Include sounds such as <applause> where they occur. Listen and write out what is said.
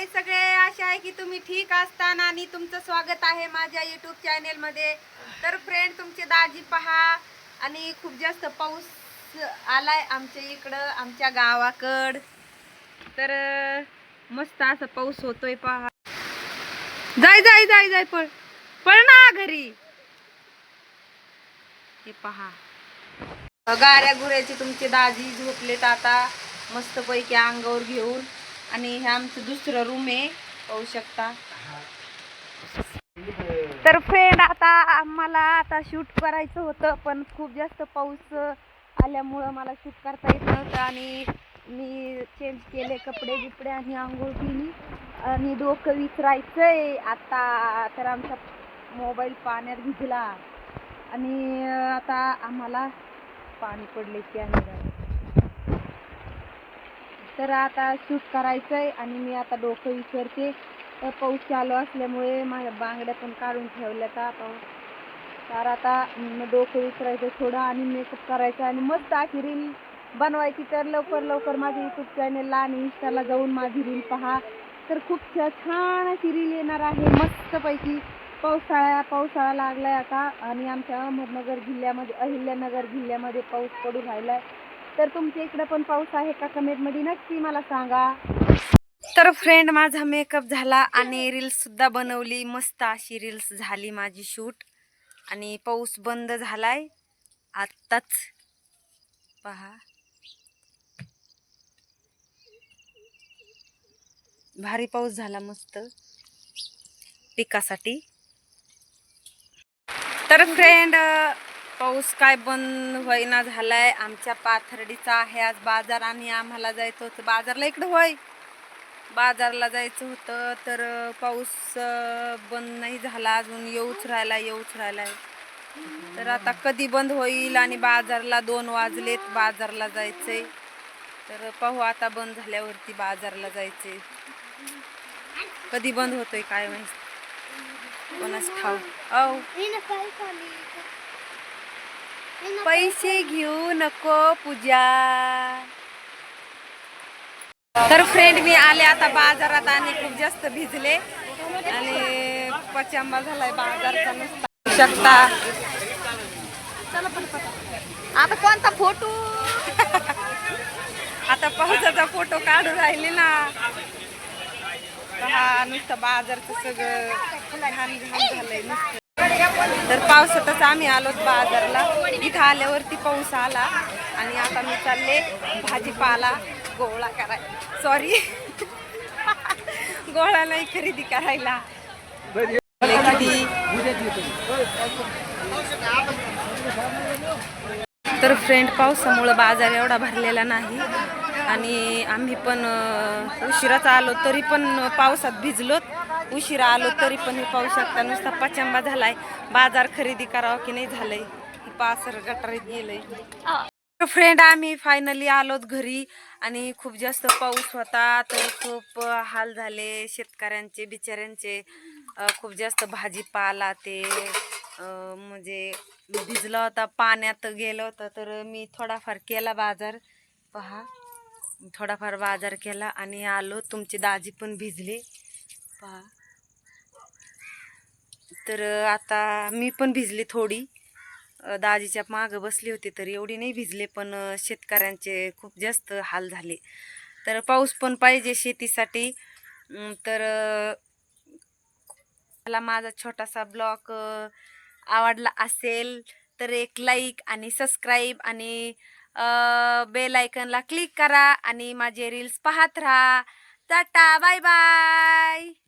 हाय सगळे आशा आहे की तुम्ही ठीक असताना आणि तुमचं स्वागत आहे माझ्या युट्यूब चॅनेल मध्ये. तर फ्रेंड तुमचे दाजी पहा. आणि खूप जास्त पाऊस आलाय आमच्या इकडं आमच्या गावाकड. तर मस्त असा पाऊस होतोय पहा. जाय जाय जाय जाय पळ. पळ ना घरी. हे पहा. गाऱ्या गुऱ्याचे तुमचे दाजी झोपलेत आता. मस्त पैकी अंगावर घेऊन. आणि हे आमचं दुसरं रूम आहे पाहू शकता. तर फ्रेंड आता आम्हाला आता शूट करायचं होतं पण खूप जास्त पाऊस आल्यामुळं मला शूट करता येत नव्हतं आणि मी चेंज केले कपडे बिपडे आणि आंघोळ केली. आणि डोकं विचारायचंय. आता तर आमचा मोबाईल पाण्यात भिजला. आणि आता आम्हाला पाणी पडले की आहे तर आता शूट करायचंय आणि मी आता डोकं विसरते. तर पाऊस चालू असल्यामुळे माझ्या बांगड्या पण काढून ठेवल्या का पाऊस तर आता डोकं विसरायचं थोडं आणि मेकअप करायचं आणि मस्त अशी रील बनवायची. तर लवकर लवकर माझ्या युट्यूब चॅनेलला आणि इंस्टाला जाऊन माझी रील पहा. तर खूप छ- छान अशी रील येणार आहे. मस्तपैकी पावसाळा पावसाळा लागलाय आता. आणि आमच्या अहमदनगर जिल्ह्यामध्ये अहिल्यानगर जिल्ह्यामध्ये पाऊस पडू राहिला आहे तर तुमच्या इकडं पण पाऊस आहे का कमेंटमध्ये नक्की मला सांगा. तर फ्रेंड माझा मेकअप झाला आणि रील्स सुद्धा बनवली. मस्त अशी रील्स झाली माझी शूट आणि पाऊस बंद झालाय. आत्ताच पहा. भारी पाऊस झाला मस्त. पिकासाठी. तर फ्रेंड पाऊस काय बंद होईना झालाय. आमच्या पाथर्डीचा आहे आज बाजार आणि आम्हाला जायचं होतं. बाजारला इकडं होय. बाजारला जायचं होतं तर पाऊस बंद नाही झाला अजून. येऊच राहिला येऊच राहिलाय तर आता कधी बंद होईल आणि बाजारला दोन वाजलेत बाजारला जायचंय. तर पाहू आता बंद झाल्यावरती बाजारला जायचंय. कधी बंद होतोय काय माहिती. कोणाच ठाऊ औ. पैसे घेऊ नको पूजा. तर फ्रेंड मी आले आता बाजारात आणि खूप जास्त भिजले. आणि पचांबा झालाय बाजारचा नुसता. शकता. आता कोणता फोटो <laughs> आता पावसाचा फोटो काढून राहिले ना. हा नुसतं बाजारचं सगळं. घाण घाण झालंय नुसतं. तर पावसातच आम्ही आलोत बाजारला. इथं आल्यावरती पाऊस आला आणि आता मी चालले भाजीपाला गोळा कराय सॉरी गोळा नाही खरेदी करायला. तर फ्रेंड पावसामुळं बाजार एवढा भरलेला नाही. आणि आम्ही पण उशिराच आलो तरी पण पावसात भिजलोत. उशिरा आलो तरी पण हे पाहू शकता नुसता पचंबा झालाय. बाजार खरेदी करावं की नाही झालंय? पासर गटारीत गेलंय. फ्रेंड आम्ही फायनली आलोत घरी आणि खूप जास्त पाऊस होता तर खूप हाल झाले. शेतकऱ्यांचे बिचाऱ्यांचे खूप जास्त भाजीपाला ते म्हणजे भिजला होता पाण्यात गेलं होतं. तर मी थोडाफार केला बाजार. पहा थोडाफार बाजार केला आणि आलो. तुमची दाजी पण भिजले. पहा. तर आता मी पण भिजली थोडी. दाजीच्या मागं बसली होती तर एवढी नाही भिजले पण शेतकऱ्यांचे खूप जास्त हाल झाले. तर पाऊस पण पाहिजे शेतीसाठी. तर मला माझा छोटासा ब्लॉग आवडला असेल तर एक लाईक आणि सबस्क्राईब आणि बेल आयकनला क्लिक करा आणि माझे रील्स पाहत राहा. Tata bye bye!